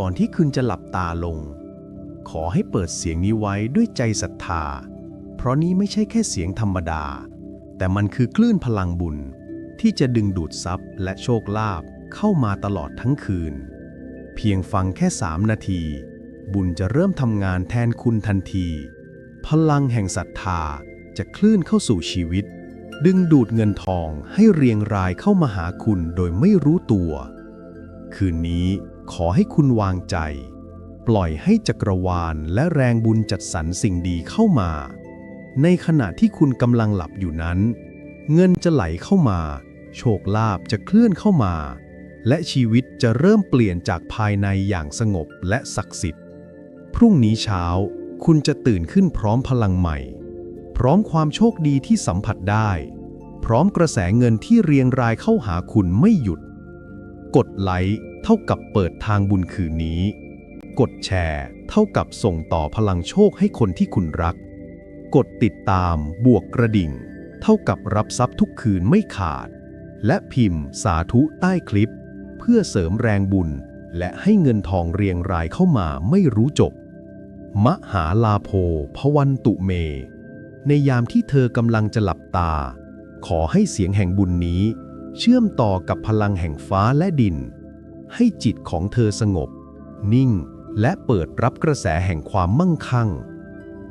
ก่อนที่คุณจะหลับตาลง ขอให้เปิดเสียงนี้ไว้ด้วยใจศรัทธา เพราะนี้ไม่ใช่แค่เสียงธรรมดา แต่มันคือคลื่นพลังบุญ ที่จะดึงดูดทรัพย์และโชคลาภเข้ามาตลอดทั้งคืน เพียงฟังแค่สามนาที บุญจะเริ่มทำงานแทนคุณทันที พลังแห่งศรัทธาจะคลื่นเข้าสู่ชีวิต ดึงดูดเงินทองให้เรียงรายเข้ามาหาคุณโดยไม่รู้ตัว คืนนี้ ขอให้คุณวางใจ ปล่อยให้จักรวาลและแรงบุญจัดสรรสิ่งดีเข้ามา ในขณะที่คุณกำลังหลับอยู่นั้น เงินจะไหลเข้ามา โชคลาภจะเคลื่อนเข้ามา และชีวิตจะเริ่มเปลี่ยนจากภายในอย่างสงบและศักดิ์สิทธิ์ พรุ่งนี้เช้าคุณจะตื่นขึ้นพร้อมพลังใหม่ พร้อมความโชคดีที่สัมผัสได้ พร้อมกระแสเงินที่เรียงรายเข้าหาคุณไม่หยุด กดไลค์ เท่ากับเปิดทางบุญคืนนี้ กดแชร์ เท่ากับส่งต่อพลังโชคให้คนที่คุณรัก กดติดตามบวกกระดิ่ง เท่ากับรับทรัพย์ทุกคืนไม่ขาด และพิมพ์สาธุใต้คลิป เพื่อเสริมแรงบุญ และให้เงินทองเรียงรายเข้ามาไม่รู้จบ มหาลาโภพวันตุเม ในยามที่เธอกำลังจะหลับตา ขอให้เสียงแห่งบุญนี้ เชื่อมต่อกับพลังแห่งฟ้าและดิน ให้จิตของเธอสงบ นิ่ง และเปิดรับกระแสแห่งความมั่งคั่ง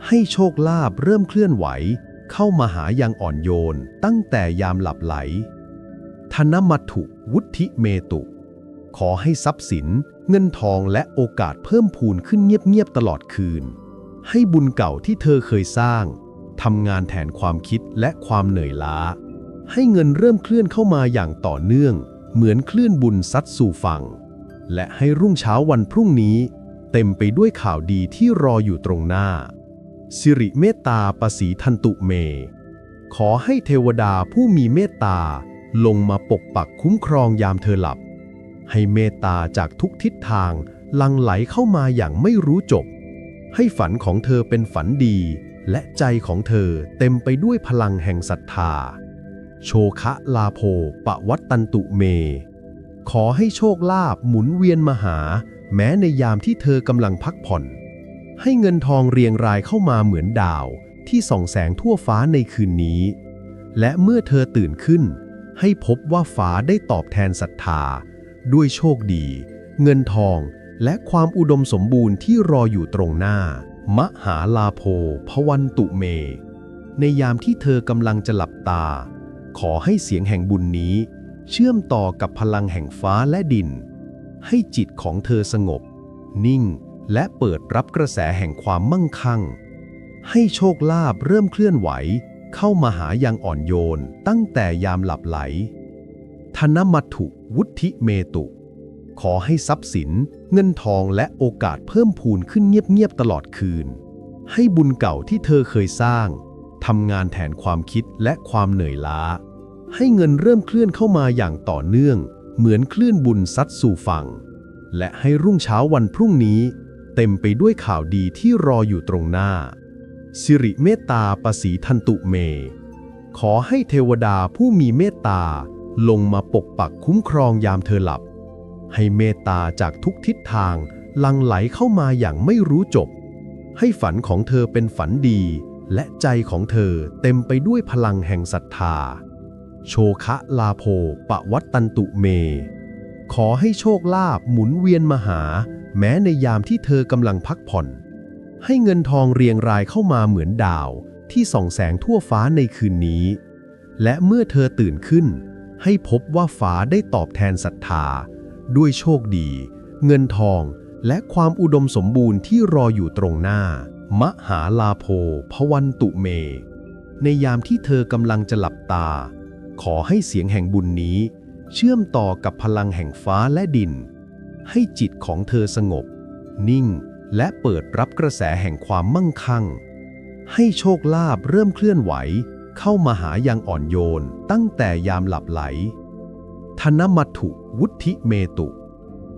ให้โชคลาภเริ่มเคลื่อนไหว เข้ามาหายังอ่อนโยนตั้งแต่ยามหลับไหล ธนมัตถุวุฒิเมตุ ขอให้ทรัพย์สิน เงินทองและโอกาสเพิ่มพูนขึ้นเงียบๆตลอดคืน ให้บุญเก่าที่เธอเคยสร้างทำงานแทนความคิดและความเหนื่อยล้า ให้เงินเริ่มเคลื่อนเข้ามาอย่างต่อเนื่อง เหมือนคลื่นบุญซัดสู่ฝั่ง และให้รุ่งเช้าวันพรุ่งนี้ เต็มไปด้วยข่าวดีที่รออยู่ตรงหน้า สิริเมตตาปสีทันตุเม ขอให้เทวดาผู้มีเมตตาลงมาปกปักคุ้มครองยามเธอหลับ ให้เมตตาจากทุกทิศทางลังไหลเข้ามาอย่างไม่รู้จบ ให้ฝันของเธอเป็นฝันดี และใจของเธอเต็มไปด้วยพลังแห่งศรัทธา โชคะลาโภปะวัตตันตุเม ขอให้โชคลาภหมุนเวียนมาหา แม้ในยามที่เธอกำลังพักผ่อน ให้เงินทองเรียงรายเข้ามาเหมือนดาว ที่ส่องแสงทั่วฟ้าในคืนนี้ และเมื่อเธอตื่นขึ้น ให้พบว่าฟ้าได้ตอบแทนศรัทธา ด้วยโชคดี เงินทองและความอุดมสมบูรณ์ที่รออยู่ตรงหน้า มหาลาโภพวันตุเม ในยามที่เธอกำลังจะหลับตา ขอให้เสียงแห่งบุญนี้ เชื่อมต่อกับพลังแห่งฟ้าและดิน ให้จิตของเธอสงบ นิ่งและเปิดรับกระแสแห่งความมั่งคั่ง ให้โชคลาภเริ่มเคลื่อนไหว เข้ามาหายังอ่อนโยนตั้งแต่ยามหลับไหล ธนมัตถุวุฒิเมตุ ขอให้ทรัพย์สิน เงินทองและโอกาสเพิ่มพูนขึ้นเงียบๆตลอดคืน ให้บุญเก่าที่เธอเคยสร้างทำงานแทนความคิดและความเหนื่อยล้า ให้เงินเริ่มเคลื่อนเข้ามาอย่างต่อเนื่อง เหมือนคลื่นบุญซัดสู่ฝั่ง และให้รุ่งเช้าวันพรุ่งนี้ เต็มไปด้วยข่าวดีที่รออยู่ตรงหน้า สิริเมตตาปสีทันตุเม ขอให้เทวดาผู้มีเมตตาลงมาปกปักคุ้มครองยามเธอหลับ ให้เมตตาจากทุกทิศทางลังไหลเข้ามาอย่างไม่รู้จบ ให้ฝันของเธอเป็นฝันดี และใจของเธอเต็มไปด้วยพลังแห่งศรัทธา โชคะลาโภปะวัตตันตุเม ขอให้โชคลาภหมุนเวียนมาหา แม้ในยามที่เธอกำลังพักผ่อน ให้เงินทองเรียงรายเข้ามาเหมือนดาวที่ส่องแสงทั่วฟ้าในคืนนี้ และเมื่อเธอตื่นขึ้น ให้พบว่าฟ้าได้ตอบแทนศรัทธา ด้วยโชคดี เงินทองและความอุดมสมบูรณ์ที่รออยู่ตรงหน้า มหาลาโภพวันตุเม ในยามที่เธอกำลังจะหลับตา ขอให้เสียงแห่งบุญนี้ เชื่อมต่อกับพลังแห่งฟ้าและดิน ให้จิตของเธอสงบ นิ่ง และเปิดรับกระแสแห่งความมั่งคั่ง ให้โชคลาภเริ่มเคลื่อนไหว เข้ามาหายังอ่อนโยน ตั้งแต่ยามหลับไหล ธนมัตถุวุฒิเมตุ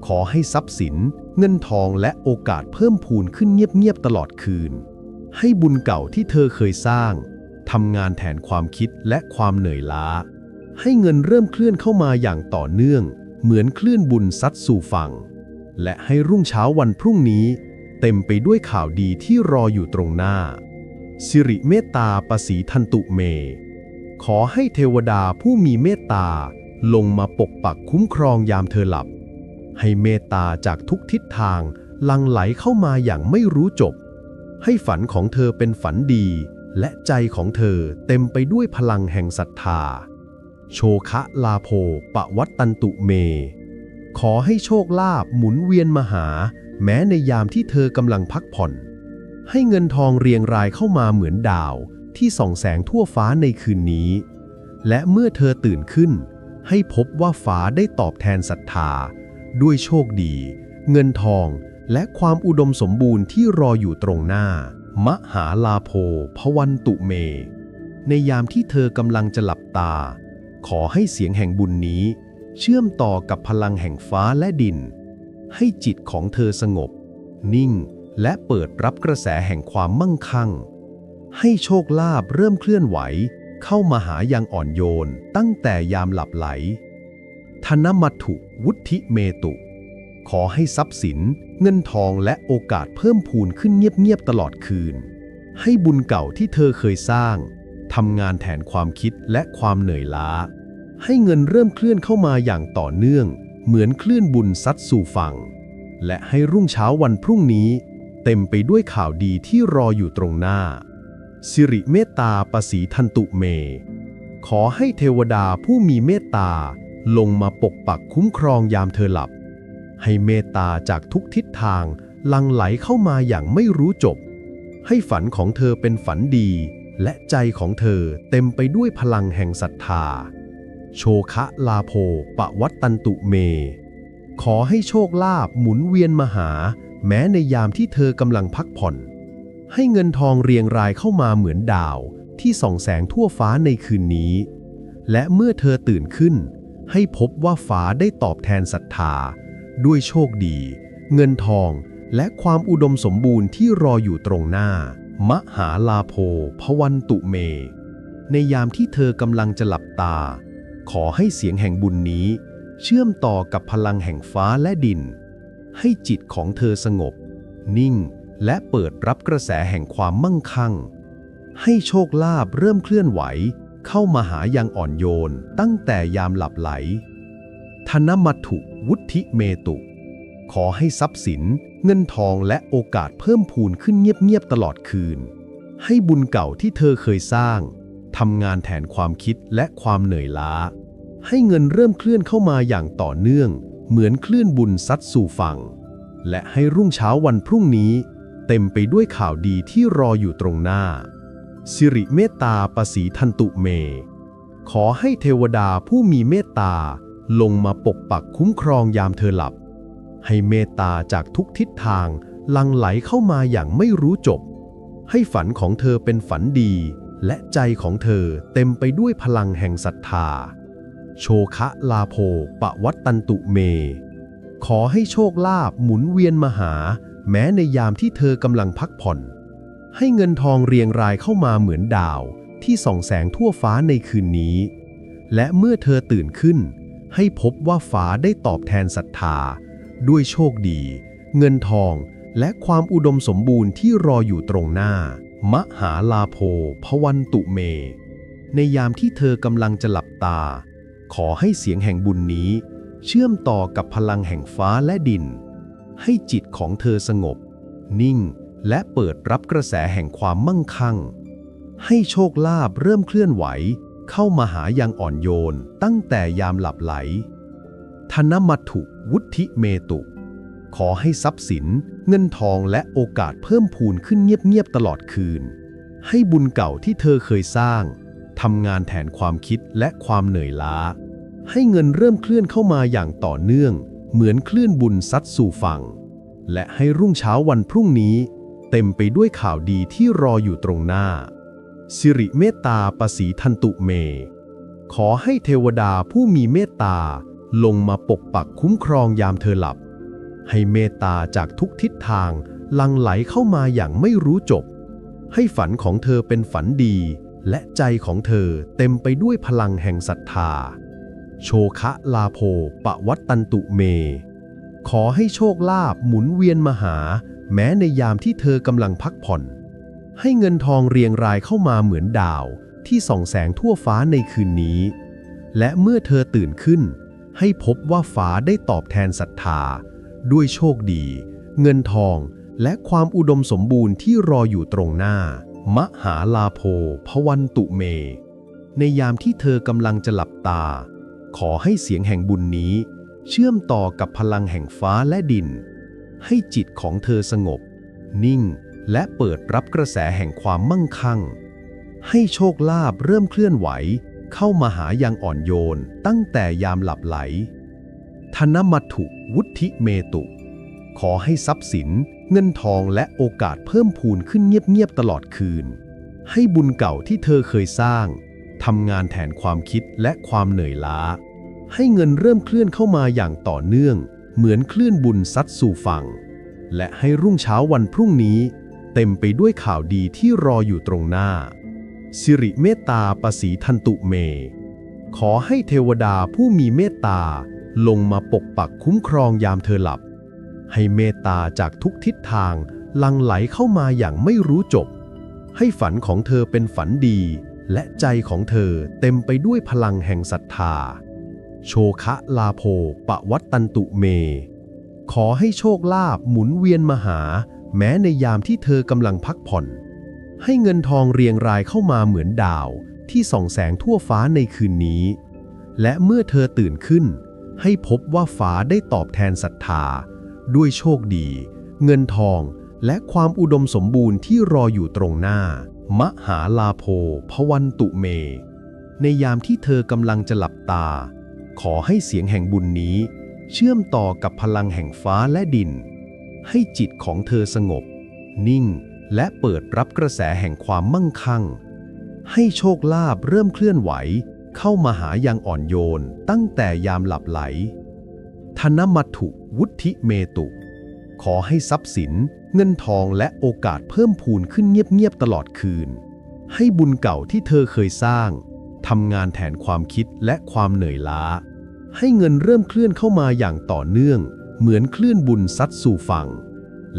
ขอให้ทรัพย์สิน เงินทองและโอกาสเพิ่มพูนขึ้นเงียบๆตลอดคืน ให้บุญเก่าที่เธอเคยสร้าง ทำงานแทนความคิดและความเหนื่อยล้า ให้เงินเริ่มเคลื่อนเข้ามาอย่างต่อเนื่อง เหมือนคลื่นบุญซัดสู่ฝั่ง และให้รุ่งเช้าวันพรุ่งนี้ เต็มไปด้วยข่าวดีที่รออยู่ตรงหน้า สิริเมตตาปสีทันตุเม ขอให้เทวดาผู้มีเมตตาลงมาปกปักคุ้มครองยามเธอหลับ ให้เมตตาจากทุกทิศทางลังไหลเข้ามาอย่างไม่รู้จบ ให้ฝันของเธอเป็นฝันดี และใจของเธอเต็มไปด้วยพลังแห่งศรัทธา โชคะลาโภปะวัตตันตุเม ขอให้โชคลาภหมุนเวียนมาหา แม้ในยามที่เธอกำลังพักผ่อน ให้เงินทองเรียงรายเข้ามาเหมือนดาวที่ส่องแสงทั่วฟ้าในคืนนี้ และเมื่อเธอตื่นขึ้น ให้พบว่าฟ้าได้ตอบแทนศรัทธา ด้วยโชคดี เงินทองและความอุดมสมบูรณ์ที่รออยู่ตรงหน้ามหาลาโภพวันตุเม ในยามที่เธอกำลังจะหลับตา ขอให้เสียงแห่งบุญนี้ เชื่อมต่อกับพลังแห่งฟ้าและดิน ให้จิตของเธอสงบ นิ่งและเปิดรับกระแสแห่งความมั่งคั่ง ให้โชคลาภเริ่มเคลื่อนไหว เข้ามาหายังอ่อนโยนตั้งแต่ยามหลับไหล ธนมัตถุวุธิเมตุ ขอให้ทรัพย์สิน เงินทองและโอกาสเพิ่มพูนขึ้นเงียบๆตลอดคืน ให้บุญเก่าที่เธอเคยสร้างทำงานแทนความคิดและความเหนื่อยล้า ให้เงินเริ่มเคลื่อนเข้ามาอย่างต่อเนื่อง เหมือนคลื่นบุญซัดสู่ฝั่ง และให้รุ่งเช้าวันพรุ่งนี้ เต็มไปด้วยข่าวดีที่รออยู่ตรงหน้า สิริเมตตาปสีทันตุเม ขอให้เทวดาผู้มีเมตตาลงมาปกปักคุ้มครองยามเธอหลับ ให้เมตตาจากทุกทิศทางลังไหลเข้ามาอย่างไม่รู้จบ ให้ฝันของเธอเป็นฝันดี และใจของเธอเต็มไปด้วยพลังแห่งศรัทธา โชคะลาโภปะวัตตันตุเม ขอให้โชคลาภหมุนเวียนมาหา แม้ในยามที่เธอกำลังพักผ่อน ให้เงินทองเรียงรายเข้ามาเหมือนดาว ที่ส่องแสงทั่วฟ้าในคืนนี้ และเมื่อเธอตื่นขึ้น ให้พบว่าฟ้าได้ตอบแทนศรัทธา ด้วยโชคดี เงินทองและความอุดมสมบูรณ์ที่รออยู่ตรงหน้า มหาลาโภพวันตุเม ในยามที่เธอกำลังจะหลับตา ขอให้เสียงแห่งบุญนี้ เชื่อมต่อกับพลังแห่งฟ้าและดิน ให้จิตของเธอสงบ นิ่งและเปิดรับกระแสแห่งความมั่งคั่ง ให้โชคลาภเริ่มเคลื่อนไหว เข้ามาหาอยังอ่อนโยนตั้งแต่ยามหลับไหล ธนมัตถุวุธิเมตุ ขอให้ทรัพย์สิน เงินทองและโอกาสเพิ่มพูนขึ้นเงียบๆตลอดคืน ให้บุญเก่าที่เธอเคยสร้างทำงานแทนความคิดและความเหนื่อยล้า ให้เงินเริ่มเคลื่อนเข้ามาอย่างต่อเนื่อง เหมือนคลื่นบุญซัดสู่ฝั่ง และให้รุ่งเช้าวันพรุ่งนี้ เต็มไปด้วยข่าวดีที่รออยู่ตรงหน้า สิริเมตตาปสีทันตุเม ขอให้เทวดาผู้มีเมตตา ลงมาปกปักคุ้มครองยามเธอหลับ ให้เมตตาจากทุกทิศทางลังไหลเข้ามาอย่างไม่รู้จบ ให้ฝันของเธอเป็นฝันดี และใจของเธอเต็มไปด้วยพลังแห่งศรัทธา โชคะลาโภปะวัตตันตุเม ขอให้โชคลาภหมุนเวียนมาหา แม้ในยามที่เธอกำลังพักผ่อน ให้เงินทองเรียงรายเข้ามาเหมือนดาวที่ส่องแสงทั่วฟ้าในคืนนี้ และเมื่อเธอตื่นขึ้น ให้พบว่าฟ้าได้ตอบแทนศรัทธา ด้วยโชคดี เงินทอง และความอุดมสมบูรณ์ที่รออยู่ตรงหน้า มหาลาโภพวันตุเม ในยามที่เธอกำลังจะหลับตา ขอให้เสียงแห่งบุญนี้ เชื่อมต่อกับพลังแห่งฟ้าและดิน ให้จิตของเธอสงบ นิ่ง และเปิดรับกระแสแห่งความมั่งคั่ง ให้โชคลาภเริ่มเคลื่อนไหว เข้ามาหายังอ่อนโยนตั้งแต่ยามหลับไหล ธนมัตถุวุธิเมตุ ขอให้ทรัพย์สิน เงินทองและโอกาสเพิ่มพูนขึ้นเงียบๆตลอดคืน ให้บุญเก่าที่เธอเคยสร้างทำงานแทนความคิดและความเหนื่อยล้า ให้เงินเริ่มเคลื่อนเข้ามาอย่างต่อเนื่อง เหมือนคลื่นบุญซัดสู่ฝั่ง และให้รุ่งเช้าวันพรุ่งนี้ เต็มไปด้วยข่าวดีที่รออยู่ตรงหน้า สิริเมตตาปสีทันตุเม ขอให้เทวดาผู้มีเมตตาลงมาปกปักคุ้มครองยามเธอหลับ ให้เมตตาจากทุกทิศทางลังไหลเข้ามาอย่างไม่รู้จบ ให้ฝันของเธอเป็นฝันดี และใจของเธอเต็มไปด้วยพลังแห่งศรัทธา โชคะลาโภปะวัตตันตุเม ขอให้โชคลาภหมุนเวียนมาหา แม้ในยามที่เธอกำลังพักผ่อน ให้เงินทองเรียงรายเข้ามาเหมือนดาวที่ส่องแสงทั่วฟ้าในคืนนี้ และเมื่อเธอตื่นขึ้น ให้พบว่าฟ้าได้ตอบแทนศรัทธา ด้วยโชคดี เงินทองและความอุดมสมบูรณ์ที่รออยู่ตรงหน้า มหาลาโภพวันตุเม ในยามที่เธอกำลังจะหลับตา ขอให้เสียงแห่งบุญนี้ เชื่อมต่อกับพลังแห่งฟ้าและดิน ให้จิตของเธอสงบ นิ่ง และเปิดรับกระแสแห่งความมั่งคั่ง ให้โชคลาภเริ่มเคลื่อนไหว เข้ามาหายังอ่อนโยน ตั้งแต่ยามหลับไหล ธนมัตถุวุฒิเมตุ ขอให้ทรัพย์สิน เงินทองและโอกาสเพิ่มพูนขึ้นเงียบๆตลอดคืน ให้บุญเก่าที่เธอเคยสร้างทำงานแทนความคิดและความเหนื่อยล้า ให้เงินเริ่มเคลื่อนเข้ามาอย่างต่อเนื่อง เหมือนคลื่นบุญซัดสู่ฝั่ง และให้รุ่งเช้าวันพรุ่งนี้ เต็มไปด้วยข่าวดีที่รออยู่ตรงหน้า สิริเมตตาปสีทันตุเม ขอให้เทวดาผู้มีเมตตาลงมาปกปักคุ้มครองยามเธอหลับ ให้เมตตาจากทุกทิศทางลังไหลเข้ามาอย่างไม่รู้จบ ให้ฝันของเธอเป็นฝันดี และใจของเธอเต็มไปด้วยพลังแห่งศรัทธา โชคะลาโภปะวัตตันตุเม ขอให้โชคลาภหมุนเวียนมาหา แม้ในยามที่เธอกำลังพักผ่อน ให้เงินทองเรียงรายเข้ามาเหมือนดาวที่ส่องแสงทั่วฟ้าในคืนนี้ และเมื่อเธอตื่นขึ้น ให้พบว่าฟ้าได้ตอบแทนศรัทธา ด้วยโชคดี เงินทองและความอุดมสมบูรณ์ที่รออยู่ตรงหน้า มหาลาโภพวันตุเม ในยามที่เธอกำลังจะหลับตา ขอให้เสียงแห่งบุญนี้ เชื่อมต่อกับพลังแห่งฟ้าและดิน ให้จิตของเธอสงบ นิ่ง และเปิดรับกระแสแห่งความมั่งคั่ง ให้โชคลาภเริ่มเคลื่อนไหว เข้ามาหายังอ่อนโยนตั้งแต่ยามหลับไหล ธนมัตถุวุฒิเมตุ ขอให้ทรัพย์สิน เงินทองและโอกาสเพิ่มพูนขึ้นเงียบๆตลอดคืน ให้บุญเก่าที่เธอเคยสร้างทำงานแทนความคิดและความเหนื่อยล้า ให้เงินเริ่มเคลื่อนเข้ามาอย่างต่อเนื่อง เหมือนคลื่นบุญซัดสู่ฝั่ง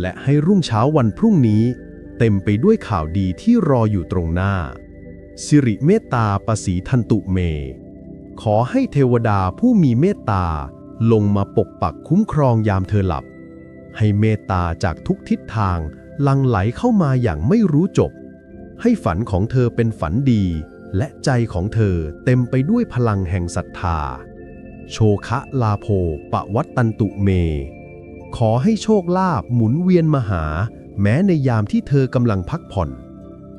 และให้รุ่งเช้าวันพรุ่งนี้ เต็มไปด้วยข่าวดีที่รออยู่ตรงหน้า สิริเมตตาปสีทันตุเม ขอให้เทวดาผู้มีเมตตาลงมาปกปักคุ้มครองยามเธอหลับ ให้เมตตาจากทุกทิศทางลังไหลเข้ามาอย่างไม่รู้จบ ให้ฝันของเธอเป็นฝันดี และใจของเธอเต็มไปด้วยพลังแห่งศรัทธา โชคะลาโภปะวัตตันตุเม ขอให้โชคลาภหมุนเวียนมาหา แม้ในยามที่เธอกำลังพักผ่อน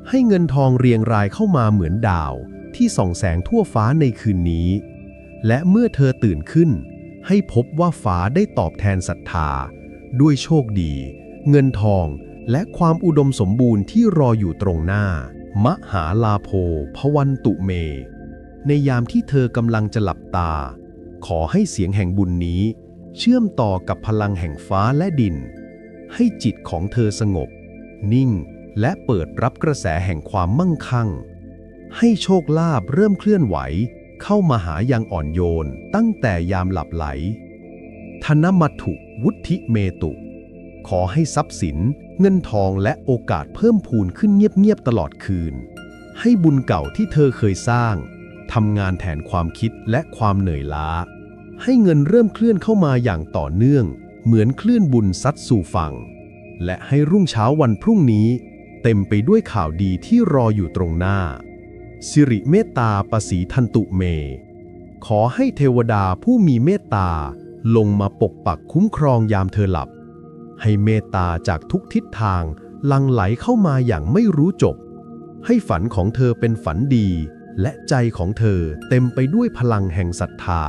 ให้เงินทองเรียงรายเข้ามาเหมือนดาว ที่ส่องแสงทั่วฟ้าในคืนนี้ และเมื่อเธอตื่นขึ้น ให้พบว่าฟ้าได้ตอบแทนศรัทธา ด้วยโชคดี เงินทองและความอุดมสมบูรณ์ที่รออยู่ตรงหน้า มหาลาโภพวันตุเม ในยามที่เธอกำลังจะหลับตา ขอให้เสียงแห่งบุญนี้ เชื่อมต่อกับพลังแห่งฟ้าและดิน ให้จิตของเธอสงบ นิ่งและเปิดรับกระแสแห่งความมั่งคั่ง ให้โชคลาภเริ่มเคลื่อนไหว เข้ามาหายังอ่อนโยนตั้งแต่ยามหลับไหล ธนมัตถุวุฒิเมตุ ขอให้ทรัพย์สิน เงินทองและโอกาสเพิ่มพูนขึ้นเงียบๆตลอดคืน ให้บุญเก่าที่เธอเคยสร้าง ทำงานแทนความคิดและความเหนื่อยล้า ให้เงินเริ่มเคลื่อนเข้ามาอย่างต่อเนื่อง เหมือนคลื่นบุญซัดสู่ฝั่ง และให้รุ่งเช้าวันพรุ่งนี้ เต็มไปด้วยข่าวดีที่รออยู่ตรงหน้า สิริเมตตาปสีทันตุเม ขอให้เทวดาผู้มีเมตตาลงมาปกปักคุ้มครองยามเธอหลับ ให้เมตตาจากทุกทิศทางลังไหลเข้ามาอย่างไม่รู้จบ ให้ฝันของเธอเป็นฝันดี และใจของเธอเต็มไปด้วยพลังแห่งศรัทธา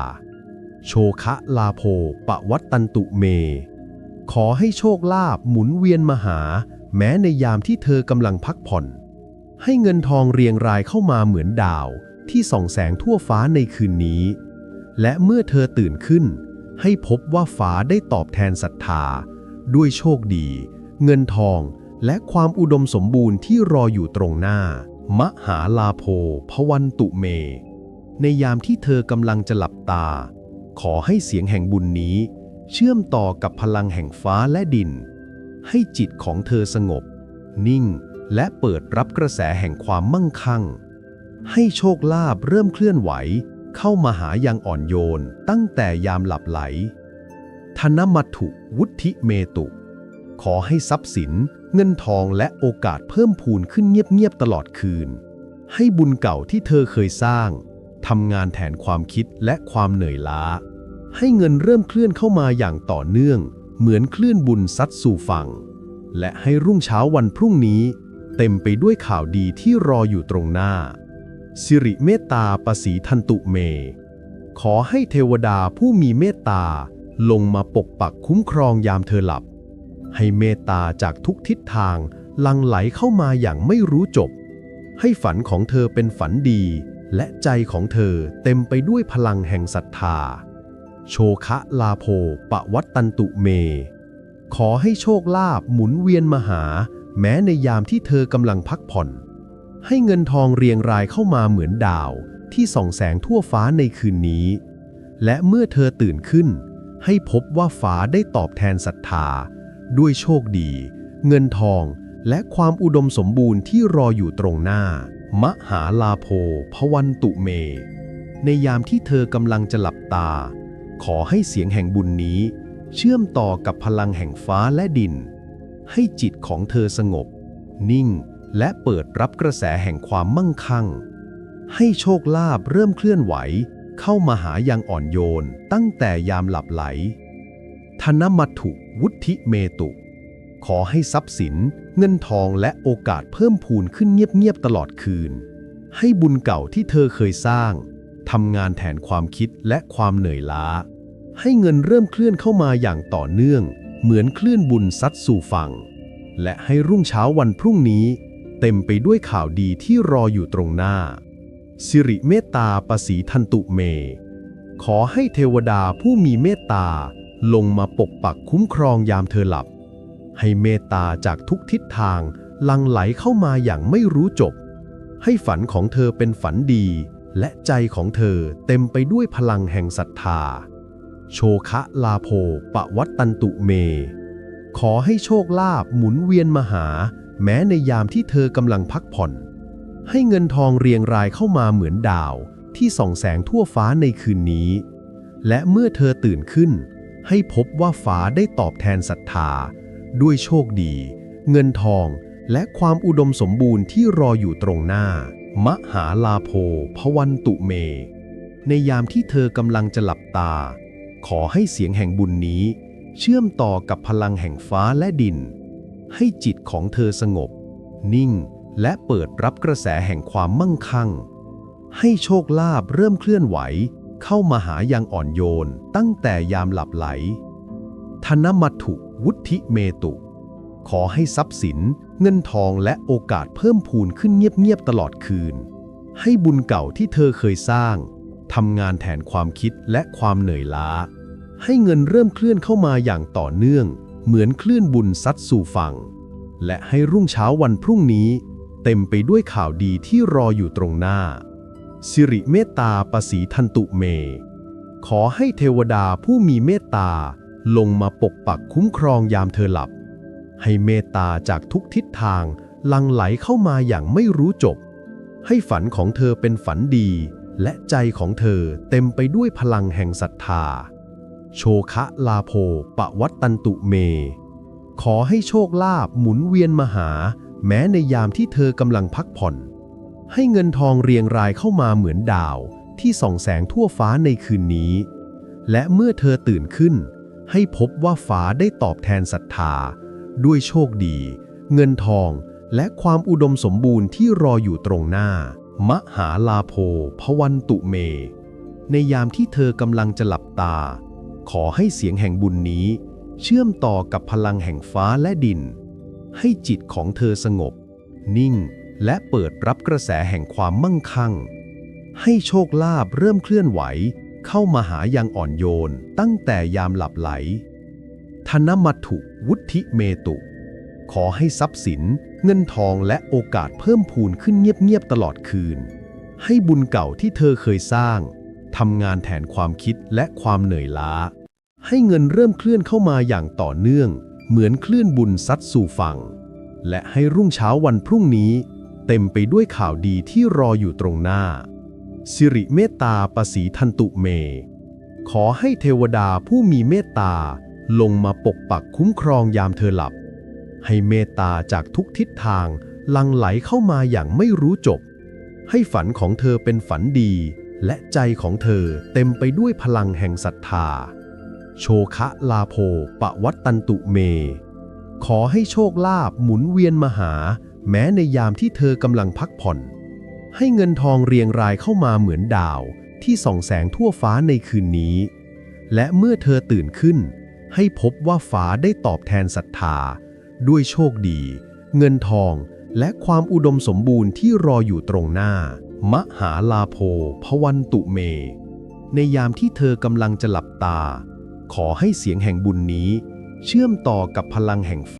โชคะลาโภปะวัตตันตุเม ขอให้โชคลาภหมุนเวียนมาหา แม้ในยามที่เธอกำลังพักผ่อน ให้เงินทองเรียงรายเข้ามาเหมือนดาวที่ส่องแสงทั่วฟ้าในคืนนี้ และเมื่อเธอตื่นขึ้น ให้พบว่าฟ้าได้ตอบแทนศรัทธา ด้วยโชคดี เงินทองและความอุดมสมบูรณ์ที่รออยู่ตรงหน้า มหาลาโภพวันตุเม ในยามที่เธอกำลังจะหลับตา ขอให้เสียงแห่งบุญนี้ เชื่อมต่อกับพลังแห่งฟ้าและดิน ให้จิตของเธอสงบ นิ่งและเปิดรับกระแสแห่งความมั่งคั่ง ให้โชคลาภเริ่มเคลื่อนไหว เข้ามาหายังอ่อนโยนตั้งแต่ยามหลับไหล ธนมัตถุวุฒิเมตุ ขอให้ทรัพย์สิน เงินทองและโอกาสเพิ่มพูนขึ้นเงียบๆตลอดคืน ให้บุญเก่าที่เธอเคยสร้างทำงานแทนความคิดและความเหนื่อยล้า ให้เงินเริ่มเคลื่อนเข้ามาอย่างต่อเนื่อง เหมือนคลื่นบุญซัดสู่ฝั่ง และให้รุ่งเช้าวันพรุ่งนี้ เต็มไปด้วยข่าวดีที่รออยู่ตรงหน้า สิริเมตตาปสีทันตุเม ขอให้เทวดาผู้มีเมตตาลงมาปกปักคุ้มครองยามเธอหลับ ให้เมตตาจากทุกทิศทางลังไหลเข้ามาอย่างไม่รู้จบ ให้ฝันของเธอเป็นฝันดี และใจของเธอเต็มไปด้วยพลังแห่งศรัทธา โชคะลาโภปะวัตตันตุเม ขอให้โชคลาภหมุนเวียนมาหา แม้ในยามที่เธอกำลังพักผ่อน ให้เงินทองเรียงรายเข้ามาเหมือนดาว ที่ส่องแสงทั่วฟ้าในคืนนี้ และเมื่อเธอตื่นขึ้น ให้พบว่าฟ้าได้ตอบแทนศรัทธา ด้วยโชคดี เงินทองและความอุดมสมบูรณ์ที่รออยู่ตรงหน้า มหาลาโภพวันตุเม ในยามที่เธอกำลังจะหลับตา ขอให้เสียงแห่งบุญนี้ เชื่อมต่อกับพลังแห่งฟ้าและดิน ให้จิตของเธอสงบ นิ่งและเปิดรับกระแสแห่งความมั่งคั่ง ให้โชคลาภเริ่มเคลื่อนไหว เข้ามาหายังอ่อนโยนตั้งแต่ยามหลับไหล ธนมัตถุ วุฒิเมตุ ขอให้ทรัพย์สิน เงินทองและโอกาสเพิ่มพูนขึ้นเงียบๆตลอดคืน ให้บุญเก่าที่เธอเคยสร้างทำงานแทนความคิดและความเหนื่อยล้า ให้เงินเริ่มเคลื่อนเข้ามาอย่างต่อเนื่อง เหมือนคลื่นบุญซัดสู่ฝั่ง และให้รุ่งเช้าวันพรุ่งนี้ เต็มไปด้วยข่าวดีที่รออยู่ตรงหน้า สิริเมตตาปสีทันตุเม ขอให้เทวดาผู้มีเมตตา ลงมาปกปักคุ้มครองยามเธอหลับ ให้เมตตาจากทุกทิศทางลังไหลเข้ามาอย่างไม่รู้จบ ให้ฝันของเธอเป็นฝันดี และใจของเธอเต็มไปด้วยพลังแห่งศรัทธา โชคะลาโภปะวัตตันตุเม ขอให้โชคลาภหมุนเวียนมาหา แม้ในยามที่เธอกำลังพักผ่อน ให้เงินทองเรียงรายเข้ามาเหมือนดาวที่ส่องแสงทั่วฟ้าในคืนนี้ และเมื่อเธอตื่นขึ้น ให้พบว่าฟ้าได้ตอบแทนศรัทธา ด้วยโชคดี เงินทอง และความอุดมสมบูรณ์ที่รออยู่ตรงหน้า มหาลาโภพวันตุเม ในยามที่เธอกำลังจะหลับตา ขอให้เสียงแห่งบุญนี้ เชื่อมต่อกับพลังแห่งฟ้าและดิน ให้จิตของเธอสงบ นิ่ง และเปิดรับกระแสแห่งความมั่งคั่ง ให้โชคลาภเริ่มเคลื่อนไหว เข้ามาหายังอ่อนโยนตั้งแต่ยามหลับไหล ธนมัตถุวุฒิเมตุ ขอให้ทรัพย์สิน เงินทองและโอกาสเพิ่มพูนขึ้นเงียบๆตลอดคืน ให้บุญเก่าที่เธอเคยสร้างทำงานแทนความคิดและความเหนื่อยล้า ให้เงินเริ่มเคลื่อนเข้ามาอย่างต่อเนื่อง เหมือนคลื่นบุญซัดสู่ฝั่ง และให้รุ่งเช้าวันพรุ่งนี้ เต็มไปด้วยข่าวดีที่รออยู่ตรงหน้า สิริเมตตาปสีทันตุเม ขอให้เทวดาผู้มีเมตตาลงมาปกปักคุ้มครองยามเธอหลับ ให้เมตตาจากทุกทิศทางลังไหลเข้ามาอย่างไม่รู้จบ ให้ฝันของเธอเป็นฝันดี และใจของเธอเต็มไปด้วยพลังแห่งศรัทธา โชคะลาโภปะวัตตันตุเม ขอให้โชคลาภหมุนเวียนมาหา แม้ในยามที่เธอกำลังพักผ่อน ให้เงินทองเรียงรายเข้ามาเหมือนดาวที่ส่องแสงทั่วฟ้าในคืนนี้ และเมื่อเธอตื่นขึ้น ให้พบว่าฟ้าได้ตอบแทนศรัทธา ด้วยโชคดี เงินทองและความอุดมสมบูรณ์ที่รออยู่ตรงหน้า มหาลาโภพวันตุเม ในยามที่เธอกำลังจะหลับตา ขอให้เสียงแห่งบุญนี้ เชื่อมต่อกับพลังแห่งฟ้าและดิน ให้จิตของเธอสงบ นิ่ง และเปิดรับกระแสแห่งความมั่งคั่ง ให้โชคลาภเริ่มเคลื่อนไหว เข้ามาหายังอ่อนโยน ตั้งแต่ยามหลับไหล ธนมัตถุวุฒิเมตุ ขอให้ทรัพย์สิน เงินทองและโอกาสเพิ่มพูนขึ้นเงียบๆตลอดคืน ให้บุญเก่าที่เธอเคยสร้างทำงานแทนความคิดและความเหนื่อยล้า ให้เงินเริ่มเคลื่อนเข้ามาอย่างต่อเนื่อง เหมือนคลื่นบุญซัดสู่ฝั่ง และให้รุ่งเช้าวันพรุ่งนี้ เต็มไปด้วยข่าวดีที่รออยู่ตรงหน้า สิริเมตตาปสีทันตุเม ขอให้เทวดาผู้มีเมตตาลงมาปกปักคุ้มครองยามเธอหลับ ให้เมตตาจากทุกทิศทางลังไหลเข้ามาอย่างไม่รู้จบ ให้ฝันของเธอเป็นฝันดี และใจของเธอเต็มไปด้วยพลังแห่งศรัทธา โชคะลาโภปะวัตตันตุเม ขอให้โชคลาภหมุนเวียนมาหา แม้ในยามที่เธอกำลังพักผ่อน ให้เงินทองเรียงรายเข้ามาเหมือนดาวที่ส่องแสงทั่วฟ้าในคืนนี้ และเมื่อเธอตื่นขึ้น ให้พบว่าฟ้าได้ตอบแทนศรัทธา ด้วยโชคดี เงินทองและความอุดมสมบูรณ์ที่รออยู่ตรงหน้า มหาลาโภพวันตุเม ในยามที่เธอกำลังจะหลับตา ขอให้เสียงแห่งบุญนี้ เชื่อมต่อกับพลังแห่ง